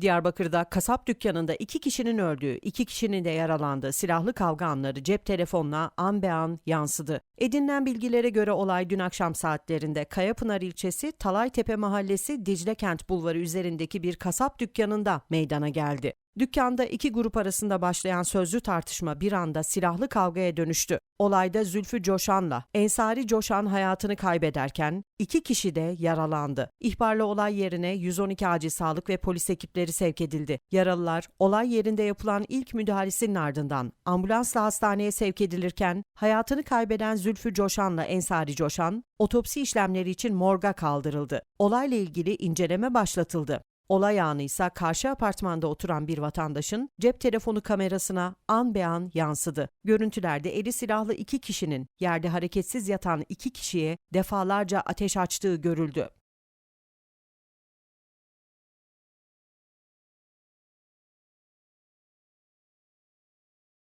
Diyarbakır'da kasap dükkanında iki kişinin öldüğü, iki kişinin de yaralandığı silahlı kavga anları cep telefonuna an be an yansıdı. Edinilen bilgilere göre olay dün akşam saatlerinde Kayapınar ilçesi Talaytepe mahallesi Dicle Kent Bulvarı üzerindeki bir kasap dükkanında meydana geldi. Dükkanda iki grup arasında başlayan sözlü tartışma bir anda silahlı kavgaya dönüştü. Olayda Zülfü Coşan'la Ensari Coşan hayatını kaybederken iki kişi de yaralandı. İhbarla olay yerine 112 acil sağlık ve polis ekipleri sevk edildi. Yaralılar olay yerinde yapılan ilk müdahalesinin ardından ambulansla hastaneye sevk edilirken hayatını kaybeden Zülfü Coşan'la Ensari Coşan otopsi işlemleri için morga kaldırıldı. Olayla ilgili inceleme başlatıldı. Olay anı ise karşı apartmanda oturan bir vatandaşın cep telefonu kamerasına an be an yansıdı. Görüntülerde eli silahlı iki kişinin yerde hareketsiz yatan iki kişiye defalarca ateş açtığı görüldü.